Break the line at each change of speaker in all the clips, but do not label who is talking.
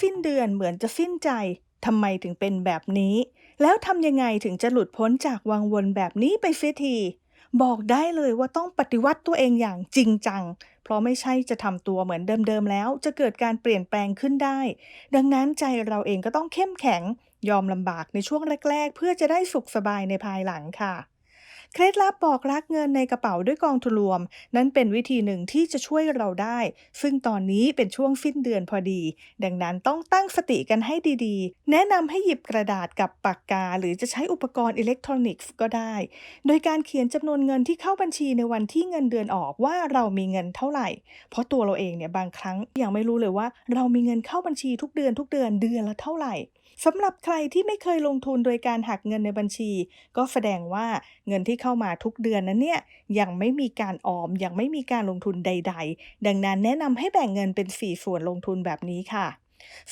สิ้นเดือนเหมือนจะสิ้นใจทำไมถึงเป็นแบบนี้ แล้วทำยังไงถึงจะหลุดพ้นจากวังวนแบบนี้ไปเสียทีบอกได้เลยว่าต้องปฏิวัติตัวเองอย่างจริงจัง เพราะไม่ใช่จะทำตัวเหมือนเดิมๆแล้ว จะเกิดการเปลี่ยนแปลงขึ้นได้ ดังนั้นใจเราเองก็ต้องเข้มแข็ง ยอมลำบากในช่วงแรก ๆ เพื่อจะได้สุขสบายในภายหลังค่ะ เคล็ดลับบอกรักเงินในกระเป๋าด้วยกองทุนรวม นั้นเป็นวิธีหนึ่งที่จะช่วยเราได้ ซึ่งตอนนี้เป็นช่วงสิ้นเดือนพอดี ดังนั้นต้องตั้งสติกันให้ดีๆ แนะนำให้หยิบกระดาษกับปากกา หรือจะใช้อุปกรณ์อิเล็กทรอนิกส์ก็ได้ โดยการเขียนจำนวนเงินที่เข้าบัญชีในวันที่เงินเดือนออกว่าเรามีเงินเท่าไหร่ เพราะตัวเราเองเนี่ยบางครั้งยังไม่รู้เลยว่า เรามีเงินเข้าบัญชีทุกเดือนทุกเดือนเดือนละเท่าไหร่ สำหรับใครที่ไม่เคยลงทุนโดยการหักเงินในบัญชี ก็แสดงว่าเงินที่เข้ามาทุกเดือนนั้นเนี่ยยังไม่มีการออมยังไม่มีการลงทุนใด ๆ ดังนั้นแนะนำให้แบ่งเงินเป็น 4 ส่วนลงทุนแบบนี้ค่ะ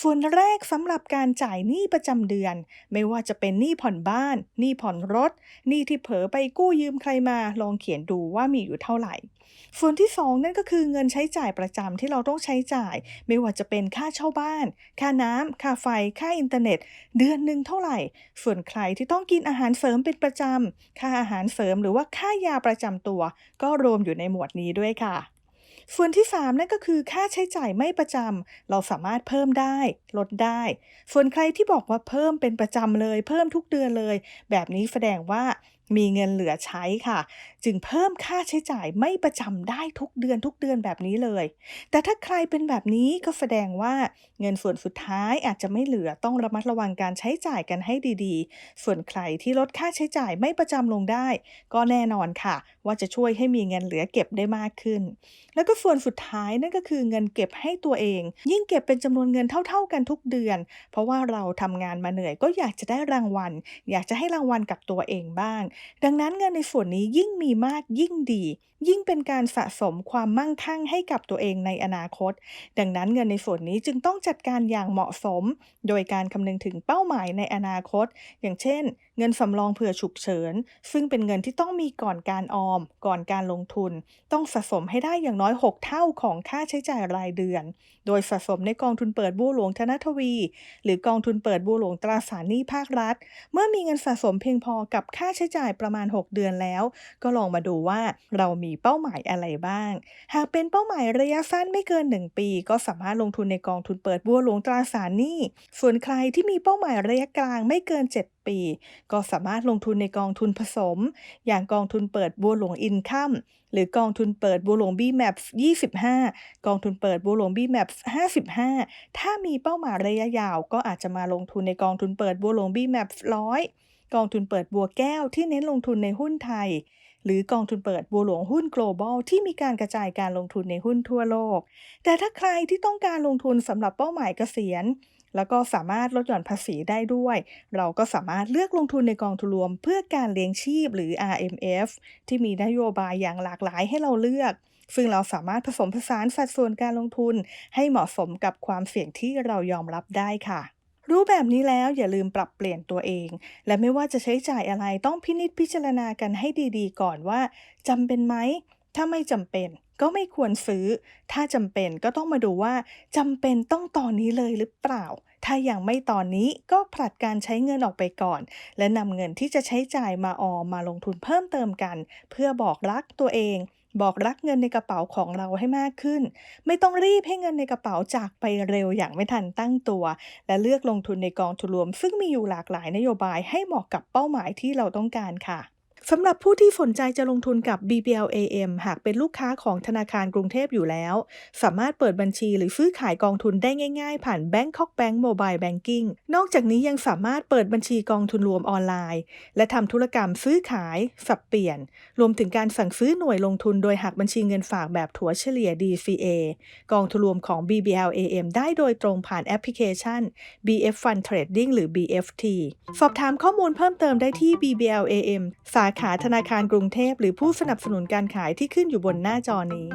ส่วนแรกสำหรับการจ่ายหนี้ประจำเดือน ไม่ว่าจะเป็นหนี้ผ่อนบ้าน หนี้ผ่อนรถ หนี้ที่เผลอไปกู้ยืมใครมาลองเขียนดูว่ามีอยู่เท่าไหร่ ส่วนที่ 2 นั่นก็คือเงินใช้จ่ายประจำที่เราต้องใช้จ่าย ไม่ว่าจะเป็นค่าเช่าบ้าน ค่าน้ำค่าไฟ ค่าอินเทอร์เน็ต เดือนหนึ่งเท่าไหร่ ส่วนใครที่ต้องกินอาหารเสริมเป็นประจำค่าอาหารเสริมหรือว่าค่ายาประจำตัว ก็รวมอยู่ในหมวดนี้ด้วยค่ะ ส่วนที่ 3 นั่นก็คือค่าใช้จ่ายไม่ประจำเราสามารถเพิ่มได้ ลดได้ ส่วนใครที่บอกว่าเพิ่มเป็นประจำเลย เพิ่มทุกเดือนเลย แบบนี้แสดงว่ามีเงินเหลือใช้ค่ะ จึงเพิ่มค่าใช้จ่ายไม่ประจำได้ทุกเดือนทุกเดือนแบบนี้เลย แต่ถ้าใครเป็นแบบนี้ก็แสดงว่าเงินส่วนสุดท้ายอาจจะไม่เหลือต้องระมัดระวังการใช้จ่ายกันให้ดีๆ ส่วนใครที่ลดค่าใช้จ่ายไม่ประจำลงได้ ก็แน่นอนค่ะ ว่าจะช่วยให้มีเงินเหลือเก็บได้มากขึ้น แล้วก็ส่วนสุดท้ายนั่นก็คือเงินเก็บให้ตัวเอง ยิ่งเก็บเป็นจำนวนเงินเท่า ๆกันทุกเดือน เพราะว่าเราทำงานมาเหนื่อยก็อยากจะได้รางวัล อยากจะให้รางวัลกับตัวเองบ้าง ดังนั้นเงินในส่วนนี้ยิ่งมีมากยิ่งดี ยิ่งเป็นการสะสมความมั่งคั่งให้กับตัวเองในอนาคต ดังนั้นเงินในส่วนนี้จึงต้องจัดการอย่างเหมาะสม โดยการคำนึงถึงเป้าหมายในอนาคต อย่างเช่น เงินสำรองเผื่อฉุกเฉิน ซึ่งเป็นเงินที่ต้องมีก่อนการออม ก่อนการลงทุน ต้องสะสมให้ได้อย่างน้อย 6 เท่าของค่าใช้จ่ายรายเดือน โดยสะสมในกองทุนเปิดบัวหลวงธนทวี หรือกองทุนเปิดบัวหลวงตราสารหนี้ภาครัฐ เมื่อมีเงินสะสมเพียงพอกับค่าใช้จ่ายประมาณ 6 เดือนแล้ว ก็ลองมาดูว่าเรามีเป้าหมายอะไรบ้าง หากเป็นเป้าหมายระยะสั้นไม่เกิน 1 ปี ก็สามารถลงทุนในกองทุนเปิดบัวหลวงตราสารหนี้ ส่วนใครที่มีเป้าหมายระยะกลางไม่เกิน 7 ปี ก็สามารถลงทุนในกองทุนผสม อย่างกองทุนเปิดบัวหลวงอินคัมหรือกองทุนเปิดบัวหลวง BMAP 25 กองทุนเปิดบัวหลวง BMAP 55 ถ้ามีเป้าหมายระยะยาว ก็อาจจะมาลงทุนในกองทุนเปิดบัวหลวง BMAP 100 กองทุนเปิดบัวแก้วที่เน้นลงทุนในหุ้นไทย หรือกองทุนเปิดบัวหลวงหุ้น global ที่มีการกระจายการลงทุนในหุ้นทั่วโลก แต่ถ้าใครที่ต้องการลงทุนสำหรับเป้าหมายเกษียณ แล้วก็สามารถลดหย่อนภาษีได้ด้วย เราก็สามารถเลือกลงทุนในกองทุนรวม เพื่อการเลี้ยงชีพหรือ RMF ที่มีนโยบายอย่างหลากหลายให้เราเลือกซึ่งเราสามารถผสมผสานสัดส่วนการลงทุนให้เหมาะสมกับความเสี่ยงที่เรายอมรับได้ค่ะ รู้แบบนี้แล้วอย่าลืมปรับเปลี่ยนตัวเอง และไม่ว่าจะใช้จ่ายอะไรต้องพินิจพิจารณากันให้ดีๆ ก่อนว่าจำเป็นไหม ถ้าไม่จำเป็นก็ไม่ควรซื้อ ถ้าจำเป็นก็ต้องมาดูว่าจำเป็นต้องตอนนี้เลยหรือเปล่า ถ้ายังไม่ตอนนี้ก็ผลัดการใช้เงินออกไปก่อน และนำเงินที่จะใช้จ่ายมาออมมาลงทุนเพิ่มเติมกัน เพื่อบอกรักตัวเอง บอกรักเงินในกระเป๋าของเราให้มากขึ้น ไม่ต้องรีบให้เงินในกระเป๋าจากไปเร็วอย่างไม่ทันตั้งตัว และเลือกลงทุนในกองทุนรวม ซึ่งมีอยู่หลากหลายนโยบายให้เหมาะกับเป้าหมายที่เราต้องการค่ะ สำหรับผู้ที่สนใจจะลงทุนกับ BBLAM หากเป็นลูกค้าของธนาคารกรุงเทพอยู่แล้ว สามารถเปิดบัญชีหรือซื้อขายกองทุนได้ง่ายๆ ผ่าน Bangkok Bank Mobile Banking นอกจากนี้ยังสามารถเปิดบัญชีกองทุนรวมออนไลน์ และทำธุรกรรมซื้อขาย สับเปลี่ยน รวมถึงการสั่งซื้อหน่วยลงทุนโดยหักบัญชีเงินฝากแบบถัวเฉลี่ย DCA กองทุนรวมของ BBLAM ได้โดยตรงผ่านแอปพลิเคชัน BF Fund Trading หรือ BFT สอบถามข้อมูลเพิ่มเติมได้ที่ BBLAM สายขาธนาคารกรุงเทพหรือผู้สนับสนุนการขายที่ขึ้นอยู่บนหน้าจอนี้